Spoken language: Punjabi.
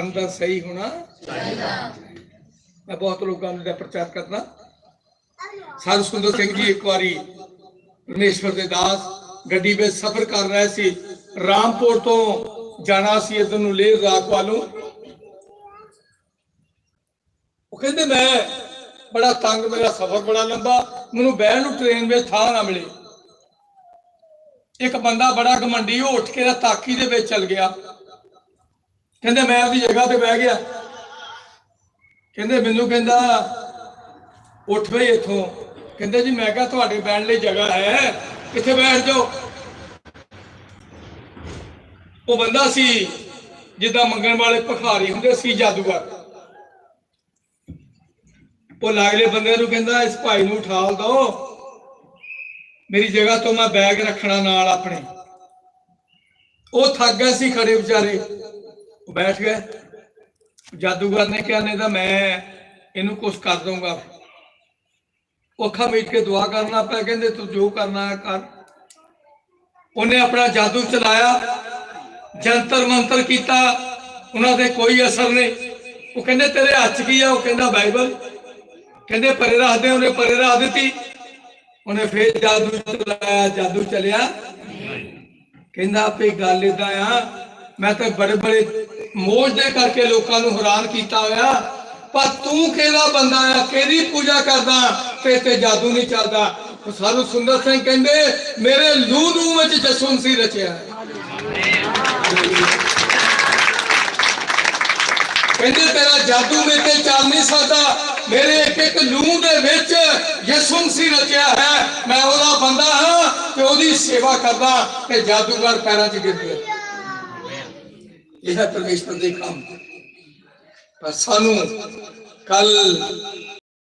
ਅੰਦਰ ਸਹੀ ਹੋਣਾ ਮੈਂ ਬਹੁਤ ਲੋਕਾਂ ਨੂੰ ਦਾ ਪ੍ਰਚਾਰ ਕਰਦਾ। ਸਾਧ ਸੁੰਦਰ ਸਿੰਘ ਜੀ ਇੱਕ ਵਾਰੀ ਪਰਮੇਸ਼ਵਰ ਦੇ ਦਾਸ ਗੱਡੀ ਵਿੱਚ ਸਫ਼ਰ ਕਰ ਰਹੇ ਸੀ। ਰਾਮਪੁਰ ਤੋਂ ਜਾਣਾ ਸੀ ਇਧਰ ਨੂੰ ਲੇਹ ਰਾਤ ਵੱਲੋਂ। ਉਹ ਕਹਿੰਦੇ, ਮੈਂ ਬੜਾ ਤੰਗ, ਮੇਰਾ ਸਫ਼ਰ ਬੜਾ ਲੰਬਾ, ਮੈਨੂੰ ਬਹਿਣ ਨੂੰ ਟ੍ਰੇਨ ਵਿੱਚ ਥਾਂ ਨਾ ਮਿਲੇ। ਇੱਕ ਬੰਦਾ ਬੜਾ ਘਮੰਡੀ ਉਹ ਉੱਠ ਕੇ ਨਾ ਤਾਕੀ ਦੇ ਵਿੱਚ ਚਲ ਗਿਆ। ਕਹਿੰਦੇ ਮੈਂ ਆਪਦੀ ਜਗ੍ਹਾ ਤੇ ਬਹਿ ਗਿਆ। ਕਹਿੰਦੇ ਮੈਨੂੰ ਕਹਿੰਦਾ, ਉੱਠ ਬਈ ਇੱਥੋਂ। ਕਹਿੰਦੇ ਜੀ ਮੈਂ ਕਿਹਾ ਤੁਹਾਡੇ ਬੈਠਣ ਲਈ ਜਗ੍ਹਾ ਹੈ ਕਿੱਥੇ ਬੈਠ ਜਾਓ। ਉਹ ਬੰਦਾ ਸੀ, ਜਿੱਦਾਂ ਮੰਗਣ ਵਾਲੇ ਭਖਾਰੀ ਹੁੰਦੇ ਸੀ ਜਾਦੂਗਰ। ਉਹ ਲਾਗਲੇ ਬੰਦੇ ਨੂੰ ਕਹਿੰਦਾ, ਇਸ ਭਾਈ ਨੂੰ ਉਠਾਲ ਦੋ। ਮੇਰੀ ਜਗ੍ਹਾ ਤੋਂ ਮੈਂ ਬੈਗ ਰੱਖਣਾ ਨਾਲ ਆਪਣੇ। ਉਹ ਥੱਕ ਗਏ ਸੀ ਖੜੇ ਵਿਚਾਰੇ। ਉਹ ਬੈਠ ਗਏ। ਜਾਦੂਗਰ ਨੇ ਕਿਹਾ, ਨਹੀਂ ਤਾਂ ਮੈਂ ਇਹਨੂੰ ਕੁਝ ਕਰ ਦਊਂਗਾ। ਉਹ ਅੱਖਾਂ ਮੀਟ ਕੇ ਦੁਆ ਕਰਨਾ ਪਿਆ, ਕਹਿੰਦੇ ਤੂੰ ਜੋ ਕਰਨਾ ਹੈ ਕਰ। ਉਹਨੇ ਆਪਣਾ ਜਾਦੂ ਚਲਾਇਆ, ਜੰਤਰ ਮੰਤਰ ਕੀਤਾ, ਉਹਨਾਂ ਦੇ ਕੋਈ ਅਸਰ ਨਹੀਂ। ਉਹ ਕਹਿੰਦੇ, ਤੇਰੇ ਹੱਥ 'ਚ ਕੀ ਆ? ਉਹ ਕਹਿੰਦਾ, ਬਾਈਬਲ। ਕਹਿੰਦੇ, ਪਰੇ ਰੱਖਦੇ ਉਹਨੇ ਪਰੇ ਰੱਖ ਦਿੱਤੀ। ਉਹਨੇ ਫੇਰ ਜਾਦੂ ਚਲਾਇਆ, ਜਾਦੂ ਚਲਿਆ। ਕਹਿੰਦਾ, ਆਪੇ ਗੱਲ ਇਦਾਂ ਆ, ਮੈਂ ਤਾਂ ਬੜੇ ਬੜੇ ਮੋਜ ਦੇ ਕਰਕੇ ਲੋਕਾਂ ਨੂੰ ਹੈਰਾਨ ਕੀਤਾ ਹੋਇਆ, ਪਰ ਤੂੰ ਕਿਹੜਾ ਬੰਦਾ ਆ? ਕਿਹਦੀ ਪੂਜਾ ਕਰਦਾ? ਤੇ ਤੇ ਜਾਦੂ ਨਹੀਂ ਚੱਲਦਾ। ਸਾਧੂ ਸੁੰਦਰ ਸਿੰਘ ਕਹਿੰਦੇ, ਮੇਰੇ ਲੂ ਲੂ ਵਿੱਚ ਜਸਵੰਤੀ ਰਚਿਆ। ਕਹਿੰਦੇ, ਤੇਰਾ ਜਾਦੂ ਮੇਰੇ ਤੇ ਚੱਲ ਨਹੀਂ ਸਕਦਾ। ਮੇਰੇ ਇੱਕ ਇੱਕ ਲੂ ਦੇ ਵਿੱਚ ਯਸਵੰਤੀ ਰਚਿਆ ਹੈ। ਮੈਂ ਉਹਦਾ ਬੰਦਾ ਹਾਂ ਤੇ ਉਹਦੀ ਸੇਵਾ ਕਰਦਾ ਤੇ ਜਾਦੂਗਰ ਪੈਰਾਂ 'ਚ ਗਿਰ ਗਿਆ। ਇਹ ਹੈ ਪਰਮੇਸ਼ਵਰ ਦੇ ਕੰਮ। ਪਰ ਸਾਨੂੰ ਕੱਲ